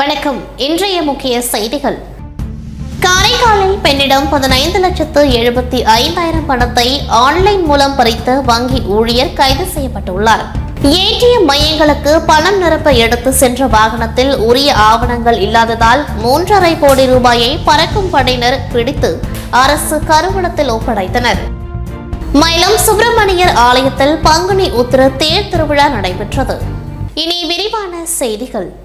வணக்கம். இன்றைய முக்கிய செய்திகள். காரைக்காலில் பெண்ணிடம் பதினைந்து லட்சத்து எழுபத்தி ஐந்தாயிரம் பணத்தை ஆன்லைன் மூலம் பறித்த வங்கி ஊழியர் கைது செய்யப்பட்டுள்ளார். ஏடிஎம் மையங்களுக்கு பணம் நிரப்ப எடுத்து சென்ற வாகனத்தில் உரிய ஆவணங்கள் இல்லாததால் மூன்றரை கோடி ரூபாயை பறக்கும் படையினர் பிடித்து அரசு கருவூலத்தில் ஒப்படைத்தனர். மயிலம் சுப்பிரமணியர் ஆலயத்தில் பங்குனி உத்திர தேர் திருவிழா நடைபெற்றது. இனி விரிவான செய்திகள்.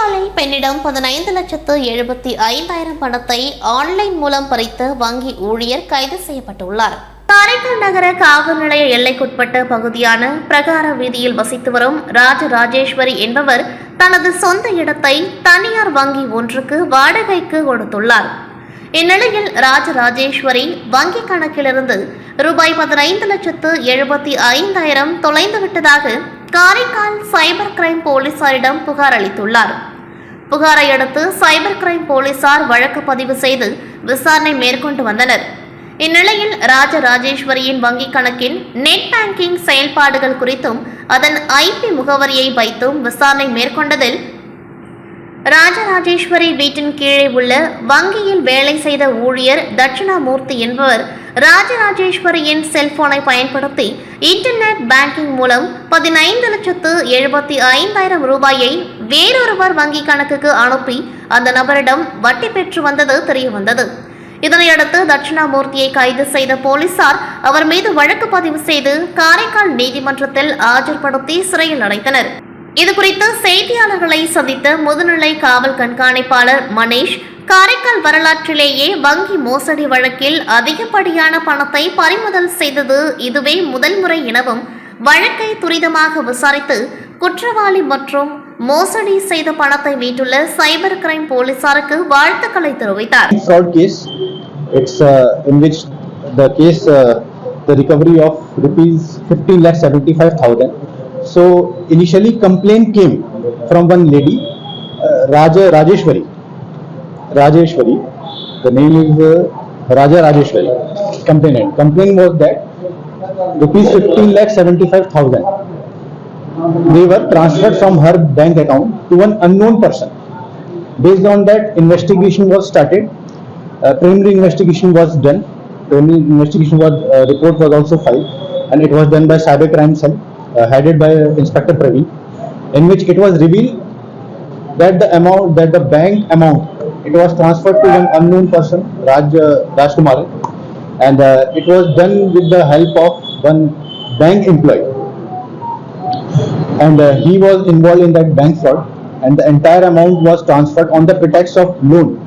காரைக்காலில் பெண்ணிடம் பதினைந்து லட்சத்து எழுபத்தி ஐந்தாயிரம் பணத்தை ஆன்லைன் மூலம் பறித்த வங்கி ஊழியர் கைது செய்யப்பட்டுள்ளார். காரைக்கால் நகர காவல் நிலைய எல்லைக்குட்பட்ட பகுதியான பிரகார வீதியில் வசித்து வரும் ராஜ ராஜேஸ்வரி என்பவர் தனது சொந்த இடத்தை தனியார் வங்கி ஒன்றுக்கு வாடகைக்கு கொடுத்துள்ளார். இந்நிலையில் ராஜராஜேஸ்வரி வங்கி கணக்கிலிருந்து ரூபாய் பதினைந்து லட்சத்து எழுபத்தி ஐந்தாயிரம் தொலைந்து விட்டதாக காரைக்கால் சைபர் கிரைம் போலீசாரிடம் புகார் அளித்துள்ளார். புகாரை அடுத்து சைபர் கிரைம் போலீசார் வழக்கு பதிவு செய்து விசாரணை மேற்கொண்டு வந்தனர். இந்நிலையில் ராஜராஜேஸ்வரியின் வங்கிக் கணக்கின் நெட் பேங்கிங் செயல்பாடுகள் குறித்தும் அதன் ஐபி முகவரியை வைத்தும் விசாரணை மேற்கொண்டதில் ராஜராஜேஸ்வரி வீட்டின் கீழே உள்ள வங்கியில் வேலை செய்த ஊழியர் தட்சிணாமூர்த்தி என்பவர் ராஜராஜேஸ்வரியின் செல்போனை பயன்படுத்தி இன்டர்நெட் பேங்கிங் மூலம் பதினைந்து லட்சத்து எழுபத்தி ஐந்தாயிரம் ரூபாயை வேறொருவர் வங்கி கணக்குக்கு அனுப்பி அந்த நபரிடம் வட்டி பெற்று வந்தது தெரியவந்தது. இதனையடுத்து தட்சிணாமூர்த்தியை கைது செய்த போலீசார் அவர் மீது வழக்கு பதிவு செய்து காரைக்கால் நீதிமன்றத்தில் ஆஜர்படுத்தி சிறையில் அடைத்தனர். இதுகுறித்து செய்தியாளர்களை சந்தித்த முதுநிலை காவல் கண்காணிப்பாளர் மணேஷ் காரைக்கால் வரலாற்றிலேயே வங்கி மோசடி வழக்கில் அதிகப்படியான பணத்தை பறிமுதல் செய்தது இதுவே முதல் முறை எனவும் வழக்கை துரிதமாக விசாரித்து குற்றவாளி மற்றும் மோசடி செய்த பணத்தை மீட்டுள்ள சைபர் கிரைம் போலீசாருக்கு வாழ்த்துக்களை தெரிவித்தார் uh, the case, uh, the recovery of rupees 15 lakh 75,000. So initially complaint came from one lady, uh, Raja Rajeshwari. Rajeshwari. The name is uh, Raja Rajeshwari. Complainant. Complaint was that rupees 15 lakh 75,000. They were transferred from her bank account to an unknown person. Based on that, investigation was started. Uh, preliminary investigation was done. Preliminary investigation was uh, report was also filed, and it was done by Cyber Crime Cell, uh, headed by Inspector Praveen, in which it was revealed that the amount that the bank amount it was transferred to an unknown person, Raj uh, Rajkumar, and uh, it was done with the help of one bank employee. And uh, he was involved in that bank fraud and the entire amount was transferred on the pretext of loan.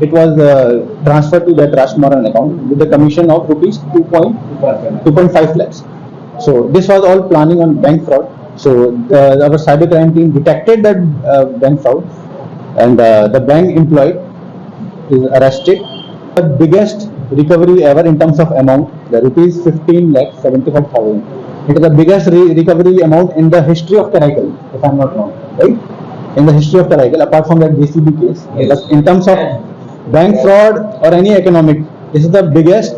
It was uh, transferred to that Rajkumaran account with the commission of rupees 2.2.5 lakhs. So this was all planning on bank fraud. So uh, our cyber crime team detected that uh, bank fraud and uh, the bank employee is arrested. The biggest recovery ever in terms of amount the rupees 15 lakh 75000 it is the biggest re- recovery amount in the history of Karaikal, if I'm not wrong, right? In the history of Karaikal, apart from that JCB case, but in terms of bank fraud or any economic, this is the biggest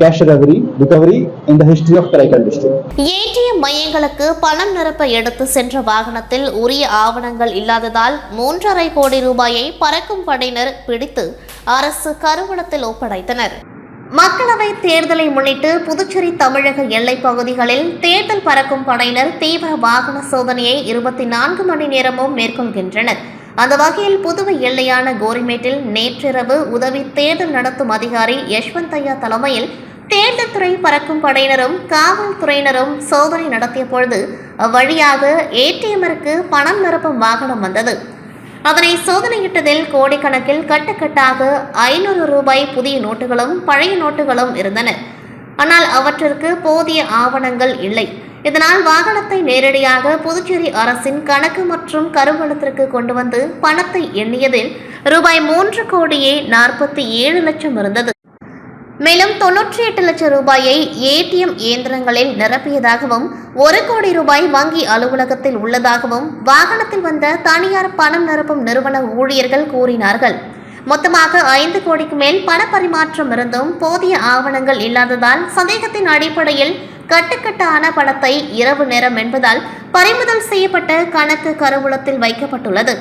cash reverie recovery in the history of Karaikal district. ATM மையங்களுக்கு பணம் நிரப்ப எடுத்து சென்ற வாகனத்தில் உரிய ஆவணங்கள் இல்லாததால் மூன்றரை கோடி ரூபாயை பறக்கும் படையினர் பிடித்து அரசு கருவூலத்தில் ஒப்படைத்தனர் மக்களவை தேர்தலை முன்னிட்டு புதுச்சேரி தமிழக எல்லைப் பகுதிகளில் தேர்தல் பறக்கும் படையினர் தீவிர வாகன சோதனையை இருபத்தி நான்கு மணி நேரமும் மேற்கொள்கின்றனர் அந்த வகையில் புதுவை எல்லையான கோரிமேட்டில் நேற்றிரவு உதவி தேர்தல் நடத்தும் அதிகாரி யஷ்வந்தையா தலைமையில் தேர்தல்துறை பறக்கும் படையினரும் காவல்துறையினரும் சோதனை நடத்திய பொழுது அவ்வழியாக ஏடிஎம்மிற்கு பணம் நிரப்பும் வாகனம் வந்தது. அதனை சோதனையிட்டதில் கோடிக்கணக்கில் கட்டுக்கட்டாக ஐநூறு ரூபாய் புதிய நோட்டுகளும் பழைய நோட்டுகளும் இருந்தன. ஆனால் அவற்றிற்கு போதிய ஆவணங்கள் இல்லை. இதனால் வாகனத்தை நேரடியாக புதுச்சேரி அரசின் கணக்கு மற்றும் கருவூலத்திற்கு கொண்டு வந்து பணத்தை எண்ணியதில் ரூபாய் மூன்று கோடியே நாற்பத்தி ஏழு லட்சம் இருந்தது. மேலும் தொன்னூற்றி எட்டு லட்சம் ரூபாயை ஏடிஎம் இயந்திரங்களில் நிரப்பியதாகவும் ஒரு கோடி ரூபாய் வங்கி அலுவலகத்தில் உள்ளதாகவும் வாகனத்தில் வந்த தனியார் பணம் நிரப்பும் நிறுவன ஊழியர்கள் கூறினார்கள். மொத்தமாக ஐந்து கோடிக்கு மேல் பண பரிமாற்றம் இருந்தும் போதிய ஆவணங்கள் இல்லாததால் சந்தேகத்தின் அடிப்படையில் கட்டுக்கட்டான பணத்தை இரவு நேரம் என்பதால் பறிமுதல் செய்யப்பட்ட கணக்கு கருவூலத்தில் வைக்கப்பட்டுள்ளது.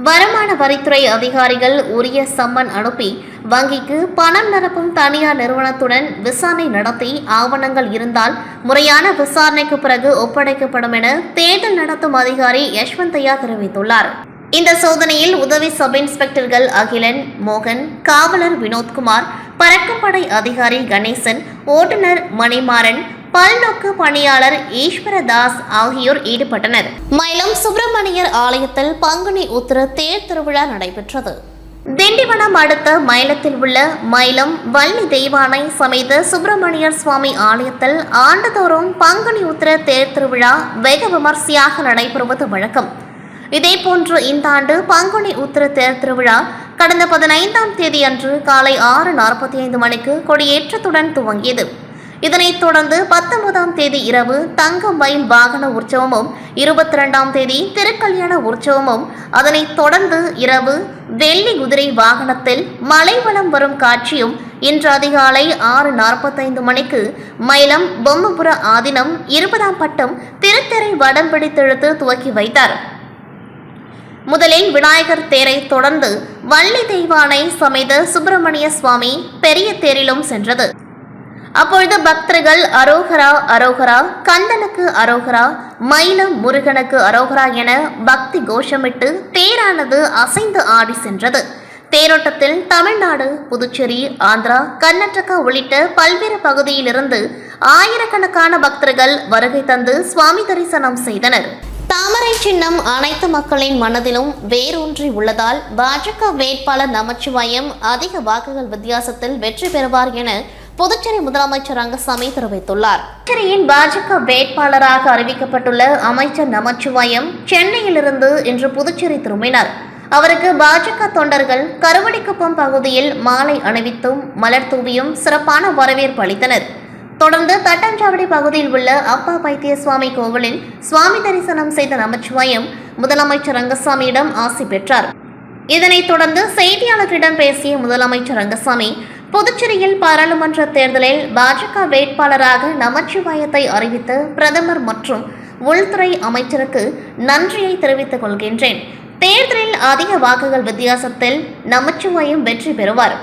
வருமான வரித்துறை அதிகாரிகள் உரிய சம்மன் அனுப்பி வங்கிக்கு பணம் நிரப்பும் தனியார் நிறுவனத்துடன் விசாரணை நடத்தி ஆவணங்கள் இருந்தால் முறையான விசாரணைக்கு பிறகு ஒப்படைக்கப்படும் என தேர்தல் நடத்தும் அதிகாரி யஷ்வந்தையா தெரிவித்துள்ளார். இந்த சோதனையில் உதவி சப் இன்ஸ்பெக்டர்கள் அகிலன் மோகன் காவலர் வினோத்குமார் பறக்கப்படை அதிகாரி கணேசன் ஓட்டுநர் மணிமாறன் பல்நோக்கு பணியாளர் ஈஸ்வரதாஸ் ஆகியோர் ஈடுபட்டனர். மயிலம் சுப்பிரமணியர் ஆலயத்தில் பங்குனி உத்திர தேர் திருவிழா நடைபெற்றது. திண்டிவனம் அடுத்த மயிலத்தில் உள்ள மயிலம் வள்ளி தெய்வானை சமேத சுப்பிரமணியர் சுவாமி ஆலயத்தில் ஆண்டுதோறும் பங்குனி உத்திர தேர் திருவிழா வெகு விமர்சையாக நடைபெறுவது வழக்கம். இதேபோன்று இந்த ஆண்டு பங்குனி உத்திர தேர் திருவிழா கடந்த பதினைந்தாம் தேதி அன்று காலை ஆறு நாற்பத்தி ஐந்து மணிக்கு கொடியேற்றத்துடன் துவங்கியது. இதனைத் தொடர்ந்து பத்தொன்பதாம் தேதி இரவு தங்க மயில் வாகன உற்சவமும் இருபத்தி ரெண்டாம் தேதி திருக்கல்யாண உற்சவமும் அதனைத் தொடர்ந்து இரவு வெள்ளி குதிரை வாகனத்தில் மலைவளம் வரும் காட்சியும் இன்று அதிகாலை ஆறு நாற்பத்தைந்து மணிக்கு மயிலம் பொம்மபுர ஆதினம் இருபதாம் பட்டம் திருத்தரை வடம் பிடித்தெழுத்து துவக்கி வைத்தார். முதலில் விநாயகர் தேரை தொடர்ந்து வள்ளி தெய்வானை சமைத சுப்பிரமணிய சுவாமி பெரிய தேரிலும் சென்றது. அப்பொழுது பக்தர்கள் அரோகரா அரோகரா கந்தனுக்கு அரோகரா மயிலம் முருகனுக்கு அரோகரா என பக்தி கோஷமிட்டு தேரானது அசைந்து ஆடி சென்றது. தேரோட்டத்தில் தமிழ்நாடு புதுச்சேரி ஆந்திரா கர்நாடகா உள்ளிட்ட பல்வேறு பகுதியிலிருந்து ஆயிரக்கணக்கான பக்தர்கள் வருகை தந்து சுவாமி தரிசனம் செய்தனர். தாமரை சின்னம் அனைத்து மக்களின் மனதிலும் வேரூன்றி உள்ளதால் பாஜக வேட்பாளர் நமச்சிவாயம் அதிக வாக்குகள் வித்தியாசத்தில் வெற்றி பெறுவார் என புதுச்சேரி முதலமைச்சர் ரங்கசாமி தெரிவித்துள்ளார். புதுச்சேரியின் பாஜக வேட்பாளராக அறிவிக்கப்பட்டுள்ள அமைச்சர் நமச்சிவாயம் சென்னையிலிருந்து இன்று புதுச்சேரி திரும்பினார். அவருக்கு பாஜக தொண்டர்கள் கருவடிக்குப்பம் பகுதியில் மாலை அணிவித்தும் மலர் தூவியும் சிறப்பான வரவேற்பு அளித்தனர். தொடர்ந்து தட்டஞ்சாவடி பகுதியில் உள்ள அப்பா பைத்திய சுவாமி கோவிலில் சுவாமி தரிசனம் செய்த நமச்சிவாயம் முதலமைச்சர் ரங்கசாமியிடம் ஆசி பெற்றார். இதனைத் தொடர்ந்து செய்தியாளர்களிடம் பேசிய முதலமைச்சர் ரங்கசாமி புதுச்சேரியில் பாராளுமன்ற தேர்தலில் பாஜக வேட்பாளராக நமச்சிவாயத்தை அறிவித்த பிரதமர் மற்றும் உள்துறை அமைச்சருக்கு நன்றியை தெரிவித்துக் கொள்கின்றேன். தேர்தலில் அதிக வாக்குகள் வித்தியாசத்தில் நமச்சிவாயம் வெற்றி பெறுவார்.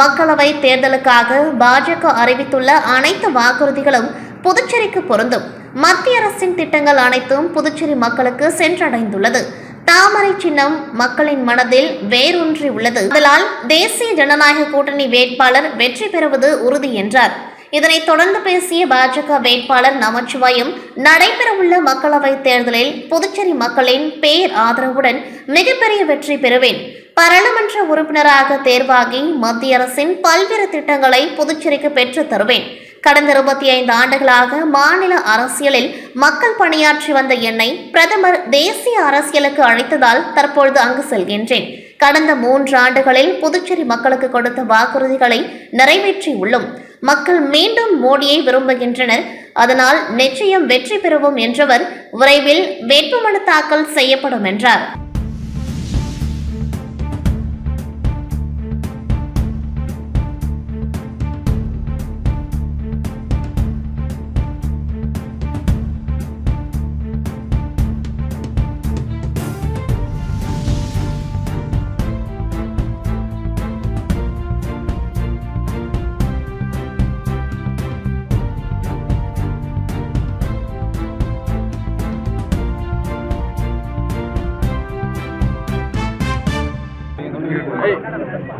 மக்களவை தேர்தலுக்காக பாஜக அறிவித்துள்ள அனைத்து வாக்குறுதிகளும் புதுச்சேரிக்கு பொருந்தும். மத்திய அரசின் திட்டங்கள் அனைத்தும் புதுச்சேரி மக்களுக்கு சென்றடைந்துள்ளது. தாமரை சின்னம் மக்களின் மனதில் வேரூன்றி உள்ளது. அதனால் தேசிய ஜனநாயக கூட்டணி வேட்பாளர் வெற்றி பெறுவது உறுதி என்றார். இதனை தொடர்ந்து பேசிய பாஜக வேட்பாளர் நமச்சிவாயம் நடைபெறவுள்ள மக்களவைத் தேர்தலில் புதுச்சேரி மக்களின் பேர் ஆதரவுடன் மிகப்பெரிய வெற்றி பெறுவேன். பாராளுமன்ற உறுப்பினராக தேர்வாகி மத்திய அரசின் பல்வேறு திட்டங்களை புதுச்சேரிக்கு பெற்றுத் தருவேன். கடந்த இருபத்தி ஐந்து ஆண்டுகளாக மாநில அரசியலில் மக்கள் பணியாற்றி வந்த என்னை பிரதமர் தேசிய அரசியலுக்கு அழைத்ததால் தற்பொழுது அங்கு செல்கின்றேன். கடந்த மூன்று ஆண்டுகளில் புதுச்சேரி மக்களுக்கு கொடுத்த வாக்குறுதிகளை நிறைவேற்றியுள்ளோம். மக்கள் மீண்டும் மோடியை விரும்புகின்றனர். அதனால் நிச்சயம் வெற்றி பெறுவோம் என்றவர் விரைவில் வேட்புமனு தாக்கல் செய்யப்படும் என்றார்.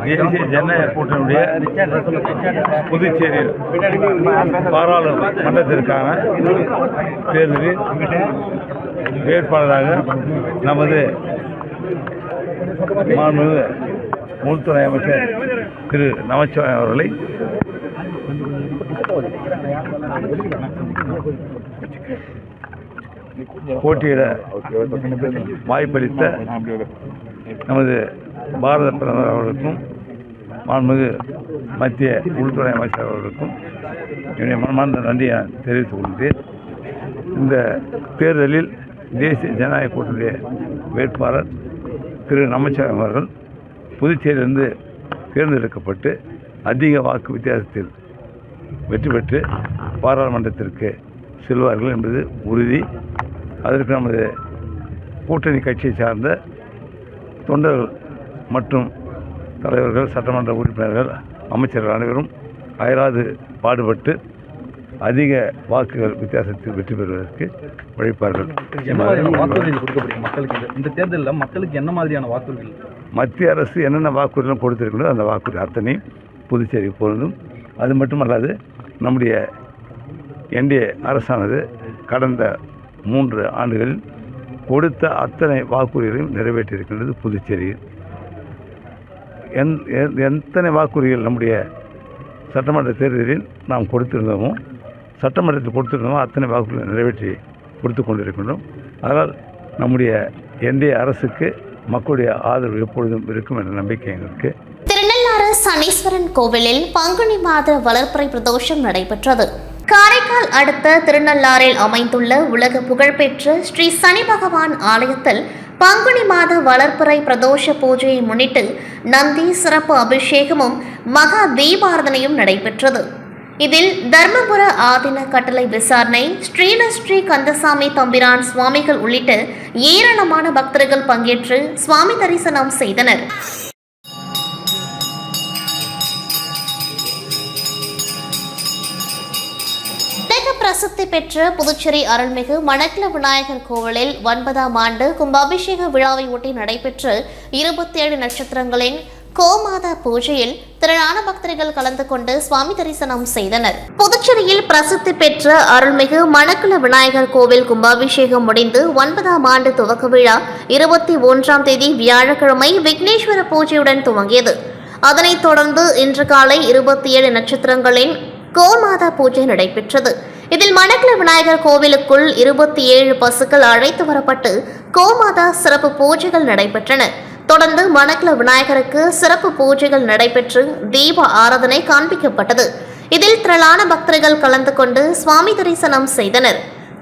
தேசிய ஜனநாயக புதுச்சேரியில் பாராளுமன்ற பாராளுமன்றத்திற்கான தேர்தலில் வேட்பாளராக நமது மாண்புமிகு உள்துறை அமைச்சர் திரு நமச்சிவாயம் அவர்களை போட்டியிட வாய்ப்பளித்த நமது பாரத பிரதமர் அவர்களுக்கும் மாண்புமிகு மத்திய உள்துறை அமைச்சர் அவர்களுக்கும் என்னுடைய மனமார்ந்த நன்றியை தெரிவித்துக் கொள்கிறேன். இந்த தேர்தலில் தேசிய ஜனநாயக கூட்டணிய வேட்பாளர் திரு நமச்சிவாயம் அவர்கள் புதுச்சேரியிலிருந்து தேர்ந்தெடுக்கப்பட்டு அதிக வாக்கு வித்தியாசத்தில் வெற்றி பெற்று பாராளுமன்றத்திற்கு செல்வார்கள் என்பது உறுதி. அதற்கு நமது கூட்டணி கட்சியை சார்ந்த தொண்டர்கள் மற்றும் தலைவர்கள் சட்டமன்ற உறுப்பினர்கள் அமைச்சர்கள் அனைவரும் அயராது பாடுபட்டு அதிக வாக்குகள் வித்தியாசத்தில் வெற்றி பெறுவதற்கு உழைப்பார்கள். வாக்குறுதிகள் கொடுக்கப்படுங்க மக்களுக்கு? இந்த- இந்த தேர்தலில் மக்களுக்கு என்ன மாதிரியான வாக்குறுதிகள் மத்திய அரசு என்னென்ன வாக்குறுதிகளும் கொடுத்திருக்கிறதோ அந்த வாக்குறுதி அத்தனையும் புதுச்சேரி பொருந்தும் அது மட்டுமல்லாது நம்முடைய என்டிஏ அரசானது கடந்த மூன்று ஆண்டுகளில் கொடுத்த அத்தனை வாக்குறுதிகளையும் நிறைவேற்றியிருக்கின்றது புதுச்சேரியில். எந் எத்தனை வாக்குறுதிகள் நம்முடைய சட்டமன்ற தேர்தலில் நாம் கொடுத்திருந்தோமோ சட்டமன்றத்தில் கொடுத்திருந்தோமோ அத்தனை வாக்குறுதிகளை நிறைவேற்றி கொடுத்து கொண்டிருக்கின்றோம். அதனால் நம்முடைய என்டிஏ அரசுக்கு மக்களுடைய ஆதரவு எப்பொழுதும் இருக்கும் என்ற நம்பிக்கை எங்களுக்கு. திருநள்ளாறு சனீஸ்வரன் கோவிலில் பங்குனி மாத வளர்ப்புறை பிரதோஷம் நடைபெற்றது. காரைக்கால் அடுத்த திருநள்ளாறில் அமைந்துள்ள உலக புகழ்பெற்ற ஸ்ரீ சனி பகவான் ஆலயத்தில் பங்குனி மாத வளர்ப்பறை பிரதோஷ பூஜையை முன்னிட்டு நந்தி சிறப்பு அபிஷேகமும் மகா தீபாரதனையும் நடைபெற்றது. இதில் தர்மபுர ஆதின கட்டளை விசாரணை ஸ்ரீலஸ்ரீ கந்தசாமி தம்பிரான் சுவாமிகள் உள்ளிட்ட ஏராளமான பக்தர்கள் பங்கேற்று சுவாமி தரிசனம் செய்தனர். பிரசித்தி பெற்ற புதுச்சேரி அருள்மிகு மணக்கில விநாயகர் கோவிலில் ஒன்பதாம் ஆண்டு கும்பாபிஷேக விழாவை ஒட்டி நடைபெற்ற இருபத்தி ஏழு நட்சத்திரங்களின் கோமாதா பூஜையில் திரளான பக்தர்கள் கலந்து கொண்டு சுவாமி தரிசனம் செய்தனர். புதுச்சேரியில் பிரசித்தி பெற்ற அருள்மிகு மணக்குள விநாயகர் கோவில் கும்பாபிஷேகம் முடிந்து ஒன்பதாம் ஆண்டு துவக்க விழா இருபத்தி ஒன்றாம் தேதி வியாழக்கிழமை விக்னேஸ்வர பூஜையுடன் துவங்கியது. அதனைத் தொடர்ந்து இன்று காலை இருபத்தி ஏழு நட்சத்திரங்களின் கோமாதா பூஜை நடைபெற்றது. இதில் மணக்குள விநாயகர் கோவிலுக்குள் இருபத்தி ஏழு பசுக்கள் அழைத்து வரப்பட்டு கோமாதா சிறப்பு பூஜைகள் நடைபெற்றன. தொடர்ந்து மணக்குள விநாயகருக்கு சிறப்பு பூஜைகள் நடைபெற்று தீப ஆராதனை காண்பிக்கப்பட்டது. இதில் திரளான பக்தர்கள் கலந்து கொண்டு சுவாமி தரிசனம் செய்தனர்.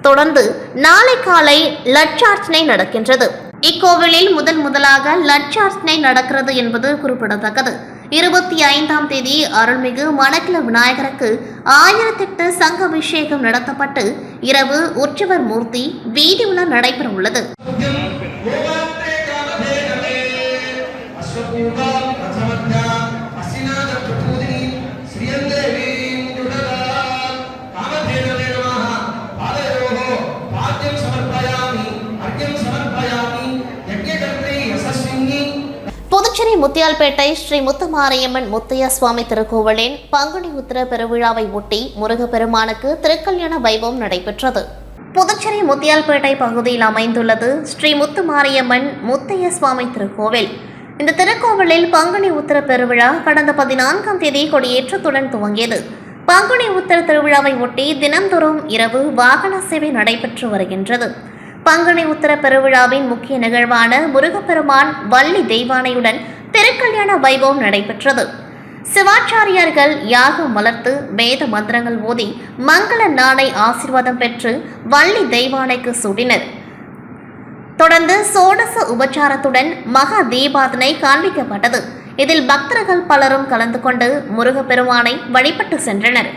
தொடர்ந்து நாளை காலை லட்சார்ச்சனை நடக்கின்றது. இக்கோவிலில் முதன் முதலாக லட்சார்ச்சனை நடக்கிறது என்பது குறிப்பிடத்தக்கது. இருபத்தி ஐந்தாம் தேதி அருள்மிகு மணக்கில விநாயகருக்கு ஆயிரத்தெட்டு சங்க அபிஷேகம் நடத்தப்பட்டு இரவு உற்சவர் மூர்த்தி வீதி உலா நடைபெற உள்ளது புதுச்சேரி முத்தியால்பேட்டை ஸ்ரீ முத்துமாரியம்மன் முத்தையா சுவாமி திருக்கோவிலின் பங்குனி உத்திர பெருவிழாவை ஒட்டி முருகப்பெருமானுக்கு திருக்கல்யாண வைபவம் நடைபெற்றது. புதுச்சேரி முத்தியால்பேட்டை பகுதியில் அமைந்துள்ளது ஸ்ரீ முத்துமாரியம்மன் முத்தைய சுவாமி திருக்கோவில். இந்த திருக்கோவிலில் பங்குனி உத்திர பெருவிழா கடந்த பதினான்காம் தேதி கொடியேற்றத்துடன் துவங்கியது. பங்குனி உத்திர திருவிழாவை ஒட்டி தினந்தோறும் இரவு வாகன சேவை நடைபெற்று வருகின்றது. பங்குனி உத்தர பெருவிழாவின் முக்கிய நிகழ்வான முருகப்பெருமான் வள்ளி தெய்வானையுடன் திருக்கல்யாண வைபவம் நடைபெற்றது. சிவாச்சாரியார்கள் யாகம் வளர்த்து வேத மந்திரங்கள் ஓதி மங்கள நாளை ஆசீர்வாதம் பெற்று வள்ளி தெய்வானைக்கு சூடினர். தொடர்ந்து சோடச உபச்சாரத்துடன் மகா தீபாதனை காண்பிக்கப்பட்டது. இதில் பக்தர்கள் பலரும் கலந்து கொண்டு முருகப்பெருமானை வழிபட்டு சென்றனர்.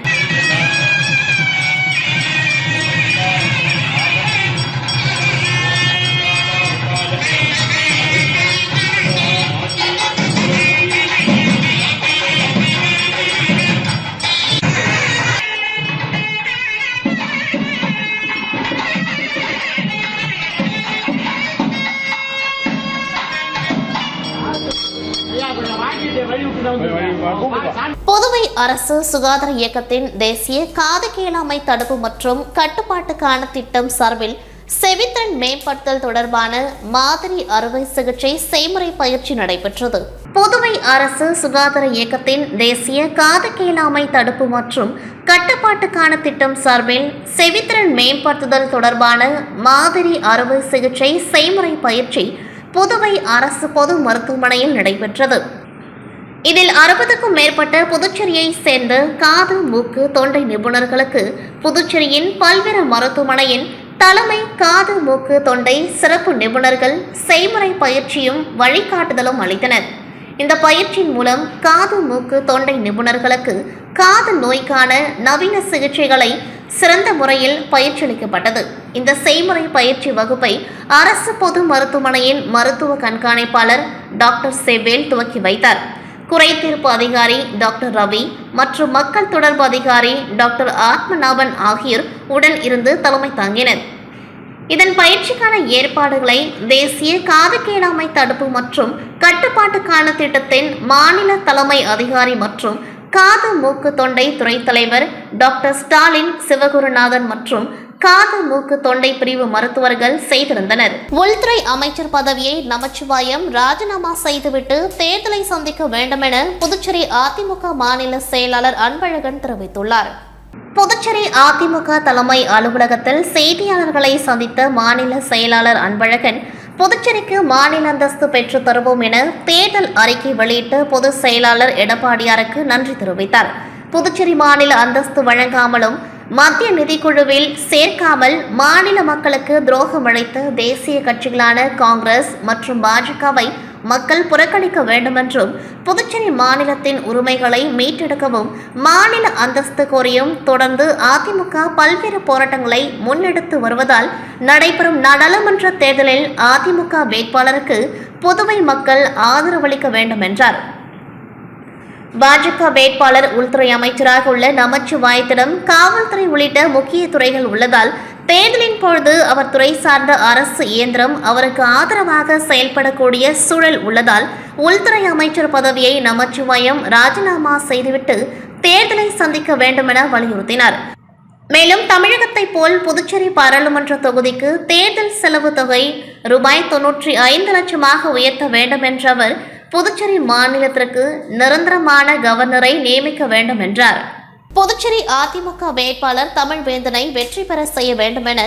அரசு சுகாதார இயக்கத்தின் தேசிய காது கேளாமை தடுப்பு மற்றும் கட்டுப்பாட்டுக்கான திட்டம் சார்பில் செவித்திறன் மேம்படுத்தல் தொடர்பான மாதிரி அறுவை சிகிச்சை செய்முறை பயிற்சி நடைபெற்றது. புதுவை அரசு சுகாதார இயக்கத்தின் தேசிய காது கேளாமை தடுப்பு மற்றும் கட்டுப்பாட்டுக்கான திட்டம் சார்பில் செவித்திறன் மேம்படுத்துதல் தொடர்பான மாதிரி அறுவை சிகிச்சை செய்முறை பயிற்சி புதுவை அரசு பொது மருத்துவமனையில் நடைபெற்றது. இதில் அறுபதுக்கும் மேற்பட்ட புதுச்சேரியை சேர்ந்த காது மூக்கு தொண்டை நிபுணர்களுக்கு புதுச்சேரியின் பல்வேறு மருத்துவமனையின் தலைமை காது மூக்கு தொண்டை சிறப்பு நிபுணர்கள் செய்முறை பயிற்சியும் வழிகாட்டுதலும் அளித்தனர். இந்த பயிற்சியின் மூலம் காது மூக்கு தொண்டை நிபுணர்களுக்கு காது நோய்க்கான நவீன சிகிச்சைகளை சிறந்த முறையில் பயிற்சியளிக்கப்பட்டது. இந்த செய்முறை பயிற்சி வகுப்பை அரசு பொது மருத்துவமனையின் மருத்துவ கண்காணிப்பாளர் டாக்டர் செவேல் துவக்கி வைத்தார். குறைதீர்ப்பு அதிகாரி டாக்டர் ரவி மற்றும் மக்கள் தொடர்பு அதிகாரி டாக்டர் ஆத்மநாபன் ஆகியோர் உடன் இருந்து தலைமை தாங்கினர். இதன் பயிற்சிக்கான ஏற்பாடுகளை தேசிய காது கேளாமை தடுப்பு மற்றும் கட்டுப்பாட்டுக்கான திட்டத்தின் மாநில தலைமை அதிகாரி மற்றும் காது மூக்கு தொண்டை துறை தலைவர் டாக்டர் ஸ்டாலின் சிவகுருநாதன் மற்றும் காது மூக்கு தொண்டை பிரிவு மருத்துவர்கள் செய்திருந்தனர். உள்துறை அமைச்சர் பதவியை நமச்சிவாயம் ராஜினாமா செய்துவிட்டு தேர்தலை சந்திக்க வேண்டுமென புதுச்சேரி அதிமுக மாநில செயலாளர் அன்பழகன் தெரிவித்துள்ளார். புதுச்சேரி அதிமுக தலைமை அலுவலகத்தில் செய்தியாளர்களை சந்தித்த மாநில செயலாளர் அன்பழகன் புதுச்சேரிக்கு மாநில அந்தஸ்து பெற்று தருவோம் என தேர்தல் அறிக்கை வெளியிட்டு பொதுச் செயலாளர் எடப்பாடியாருக்கு நன்றி தெரிவித்தார். புதுச்சேரி மாநில அந்தஸ்து வழங்காமலும் மத்திய நிதிக்குழுவில் சேர்க்காமல் மாநில மக்களுக்கு துரோகம் அளித்த தேசிய கட்சிகளான காங்கிரஸ் மற்றும் பாஜகவை மக்கள் புறக்கணிக்க வேண்டுமென்றும் புதுச்சேரி மாநிலத்தின் உரிமைகளை மீட்டெடுக்கவும் மாநில அந்தஸ்து கோரியும் தொடர்ந்து அதிமுக பல்வேறு போராட்டங்களை முன்னெடுத்து வருவதால் நடைபெறும் நாடாளுமன்ற தேர்தலில் அதிமுக வேட்பாளருக்கு புதுவை மக்கள் ஆதரவளிக்க வேண்டும் என்றார் பாஜக வேட்பாளர் உள்துறை அமைச்சராக உள்ள நமச்சிவாயத்திடம் காவல்துறை உள்ளிட்ட முக்கிய துறைகள் உள்ளதால் தேர்தலின் பொழுது அவர் துறை சார்ந்த அரசு இயந்திரம் அவருக்கு ஆதரவாக செயல்படக்கூடிய சூழல் உள்ளதால் உள்துறை அமைச்சர் பதவியை நமச்சிவாயம் ராஜினாமா செய்துவிட்டு தேர்தலை சந்திக்க வேண்டுமென வலியுறுத்தினார். மேலும் தமிழகத்தைப் போல் புதுச்சேரி பாராளுமன்ற தொகுதிக்கு தேர்தல் செலவு தொகை ரூபாய் தொன்னூற்றி ஐந்து லட்சமாக உயர்த்த வேண்டும் என்ற அவர் புதுச்சேரி மாநிலத்திற்கு நிரந்தரமான கவர்னரை நியமிக்க வேண்டும் என்றார். புதுச்சேரி அதிமுக வேட்பாளர் தமிழ்வேந்தனை வெற்றி பெற செய்ய வேண்டுமென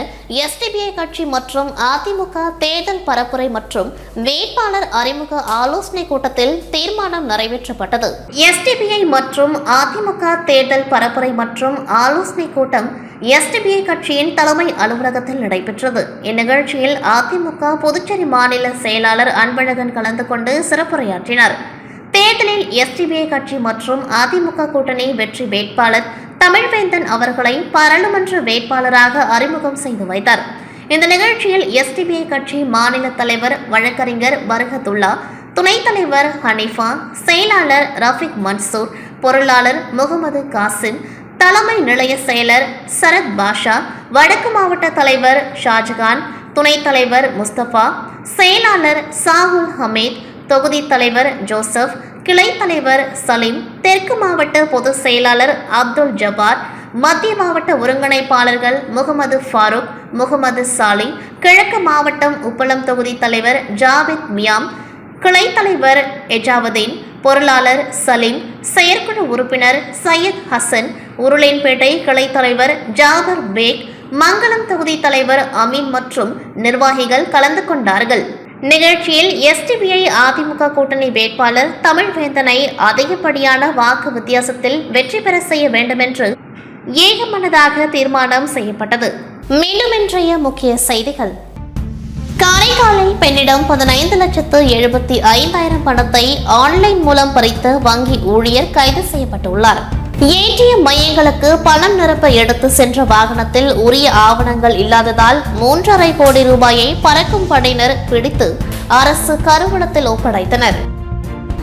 எஸ்டிபிஐ கட்சி மற்றும் அதிமுக தேர்தல் பரப்புரை மற்றும் வேட்பாளர் அறிமுக ஆலோசனை கூட்டத்தில் தீர்மானம் நிறைவேற்றப்பட்டது. எஸ்டிபிஐ மற்றும் அதிமுக தேர்தல் பரப்புரை மற்றும் ஆலோசனை கூட்டம் எஸ்டிபிஐ கட்சியின் தலைமை அலுவலகத்தில் நடைபெற்றது. இந்நிகழ்ச்சியில் அதிமுக புதுச்சேரி மாநில செயலாளர் அன்பழகன் கலந்து கொண்டு சிறப்புரையாற்றினார். தேர்தலில் எஸ்டிபிஐ கட்சி மற்றும் அதிமுக கூட்டணி வெற்றி வேட்பாளர் தமிழ்வேந்தன் அவர்களை பாராளுமன்ற வேட்பாளராக அறிமுகம் செய்து வைத்தார். இந்த நிகழ்ச்சியில் எஸ்டிபிஐ கட்சி மாநில தலைவர் வழக்கறிஞர் பரகத்துல்லா துணைத் தலைவர் ஹனீஃபா செயலாளர் ரஃபிக் மன்சூர் பொருளாளர் முகமது காசிம் தலைமை நிலைய செயலர் சரத் பாஷா வடக்கு மாவட்ட தலைவர் ஷாஜகான் துணைத் தலைவர் முஸ்தபா செயலாளர் சாகுல் ஹமீத் தொகுதி தலைவர் ஜோசப் கிளை தலைவர் சலீம் தெற்கு மாவட்ட பொதுச் செயலாளர் அப்துல் ஜபார் மத்திய மாவட்ட ஒருங்கிணைப்பாளர்கள் முகமது ஃபாரூக் முகமது சாலி கிழக்கு மாவட்டம் உப்பளம் தொகுதி தலைவர் ஜாவித் மியாம் கிளை தலைவர் பொருளாளர் சலீம் செயற்குழு உறுப்பினர் சையத் ஹசன் உருளேன்பேட்டை கிளை தலைவர் ஜாபர் பேக் மங்களம் தொகுதி தலைவர் அமீன் மற்றும் நிர்வாகிகள் கலந்து கொண்டார்கள். நிகழ்ச்சியில் எஸ்டிபிஐ அதிமுக கூட்டணி வேட்பாளர் தமிழ்வேந்தனை அதிகப்படியான வாக்கு வித்தியாசத்தில் வெற்றி பெற செய்ய வேண்டுமென்று ஏகமனதாக தீர்மானம் செய்யப்பட்டது. மேலும் இன்றைய முக்கிய செய்திகள். காரைக்காலில் பெண்ணிடம் பதினைந்து லட்சத்து எழுபத்தி ஐந்தாயிரம் பணத்தை ஆன்லைன் மூலம் பறித்த வங்கி ஊழியர் கைது செய்யப்பட்டுள்ளார். ஏடிஎம் மையங்களுக்கு பணம் நிரப்ப எடுத்து சென்ற வாகனத்தில் உரிய ஆவணங்கள் இல்லாததால் மூன்றரை கோடி ரூபாயை பறக்கும் படையினர் பிடித்து அரசு கருவூலத்தில் ஒப்படைத்தனர்.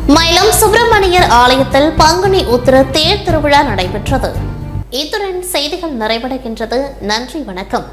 மேலும் சுப்பிரமணியர் ஆலயத்தில் பங்குனி உத்திர தேர் திருவிழா நடைபெற்றது. இத்துடன் செய்திகள் நிறைவடைகின்றது. நன்றி வணக்கம்.